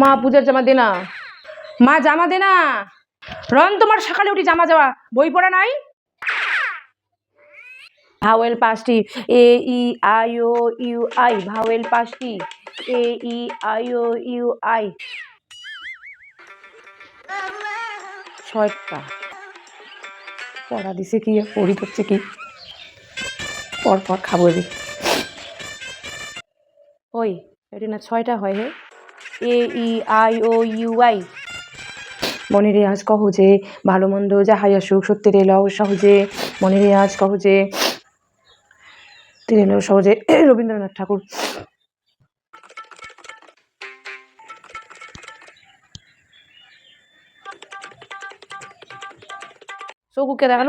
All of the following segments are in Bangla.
মা পূজার জামা দে না। মা জামা দে না। রন, তোমার সকালে উঠি জামা যাওয়া বই পড়া নাই? ভাওয়েল পাঁচটি। A, E, I, O, U, I. Vowel পাঁচটি। A, E, I, O, U, I. ছয়টা। পড়া দিছে কি, পড়ি করছে কি? পর পর খাব ওই, এটা না ছয়টা হয় হে? A E I O U I মনের আজ কহ যে ভালো মন্দ যাহাই আসুক, সত্যের এলাও সহজে। মনের আজ কহ যে তিনি সহজে। রবীন্দ্রনাথ ঠাকুর। চকুকে দেখাল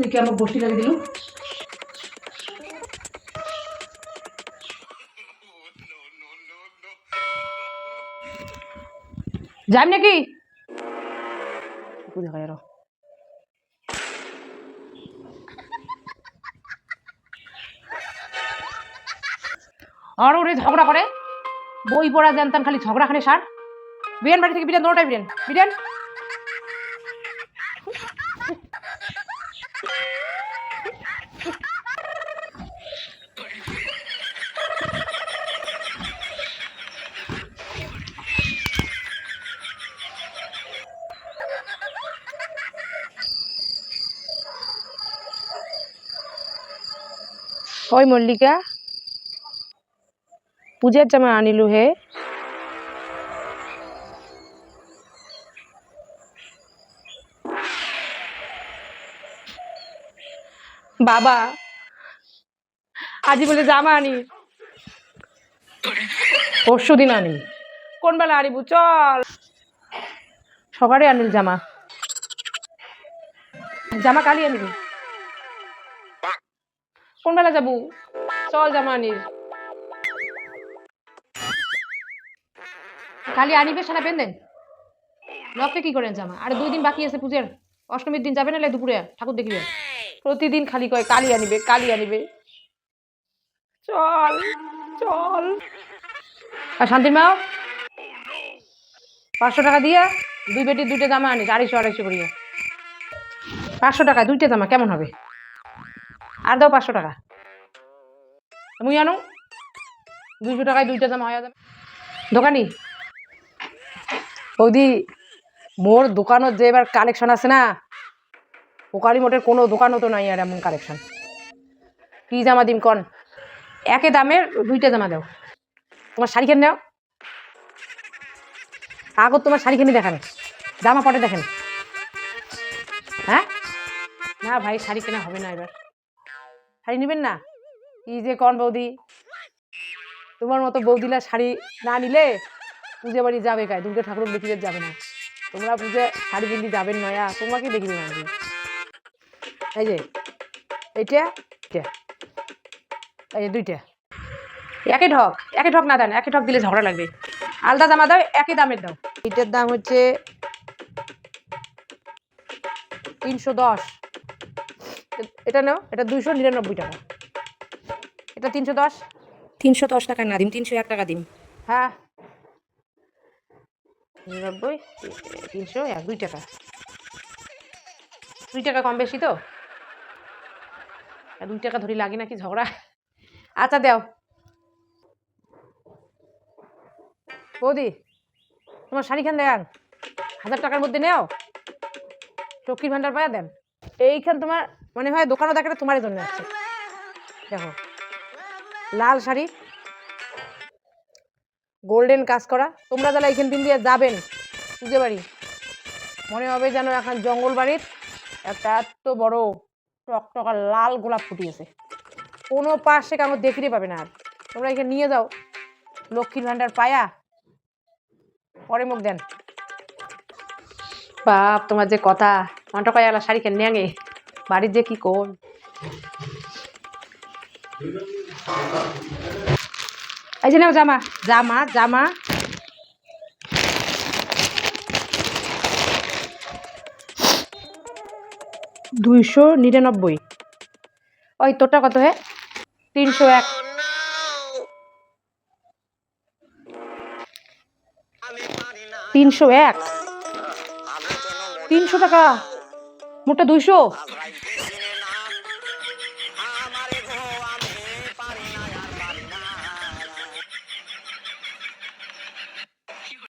তুই কি আমার বসি লাগিয়ে দিলু যাই নাকি? দেখা যারো আর ওরে ঝগড়া করে। বই পড়া জানতাম খালি ঝগড়া খানে সার। বিরিয়ান বাড়ি থেকে বিরিয়ান দোটাই বিরিয়ান। বিরিয়ান? ওই মল্লিকা। পূজার জামা আনিলু হে। বাবা, আজি বলে জামা আনি। পরশু দিন আনি। কোন বেলা আনিবু? চল। সকালে আনিল জামা। জামা কালি আনিবি। কোন বেলা যাব? চল জামা আনিস কালি আনিবে সেটা পেন রক্তে কি করেন জামা আর দুই দিন বাকি আছে পূজার। অষ্টমীর দিন যাবে নাহলে দুপুরে? ঠাকুর দেখিবে প্রতিদিন খালি কয়, কালি আনিবে কালি আনিবে। চল চল। আর শান্তির মাও? পাঁচশো টাকা দিয়ে দুই বেটির দুইটা জামা আনিস, আড়াইশো আড়াইশো করিয়া। পাঁচশো টাকা দুইটা জামা কেমন হবে? আর দাও পাঁচশো টাকা। মুই আনো। দুইশো টাকায় দুইটা জামা হয়ে যাবে। দোকানি, বৌদি, মোর দোকানত যে এবার কালেকশন আছে না, পোকারি মোটের কোনো দোকানও তো নাই আর এমন কালেকশন কি জামা দিম কন? একে দামের দুইটা জামা দাও। তোমার শাড়ি কেন নাও আগত তোমার শাড়ি কেনে দেখান? জামা পটে দেখেন। হ্যাঁ? না ভাই, শাড়ি কেনা হবে না এবার। শাড়ি নেবেন না? কি যে কন বৌদি? তোমার মতো বৌদিলা শাড়ি না নিলে পুজো বাড়ি যাবে কায়? দুর্গা ঠাকুর দেখিতে যাবে না। তোমরা পুজো শাড়ি কিনতে যাবেন নয়া তোমাকে দেখিবে না। এই যে, এইটা এই যে দুইটা। একই ঢক একই ঢক না দেন একই ঢক দিলে ঝগড়া লাগবে। আলাদা জামা দাও একই দামের দাও। এইটার দাম হচ্ছে তিনশো দশ। এটা নাও এটা দুইশো নিরানব্বই টাকা। এটা তিনশো দশ? তিনশো দশ টাকা না দিম তিনশো এক টাকা দিম। হ্যাঁ। নিরানব্বই তিনশো এক দুই টাকা। দুই টাকা কম বেশি তো? দুই টাকা ধরি লাগে নাকি ঝগড়া? আচ্ছা দেও। বৌদি তোমার শাড়িখান দেন হাজার টাকার মধ্যে নেও। লক্ষ্মীর ভান্ডার পায়া দেন। এইখান তোমার মনে হয় দোকানও দেখাটা তোমার জন্য আছে। দেখো, লাল শাড়ি, গোল্ডেন কাজ করা। তোমরা যারা এইখান দিন দিয়ে যাবেন পুজো বাড়ি। মনে হবে যেন এখন জঙ্গল বাড়ির একটা এত বড় টকটকা লাল গোলাপ ফুটিয়েছে। কোনো পাশে কারও দেখিতে পাবে না আর। তোমরা এখানে নিয়ে যাও। লক্ষ্মীর ভান্ডার পায়া। পরে মুখ দেন। বাপ, তোমার যে কথা। মনটা আলা শাড়ি কেন নেঙে বাড়ির যে কি কর? এই যে নাও জামা। জামা জামা। দুইশো নিরানব্বই। ওই তোরটা কত হে? তিনশো এক। তিনশো এক? তিনশো টাকা। মোটটা দুইশো?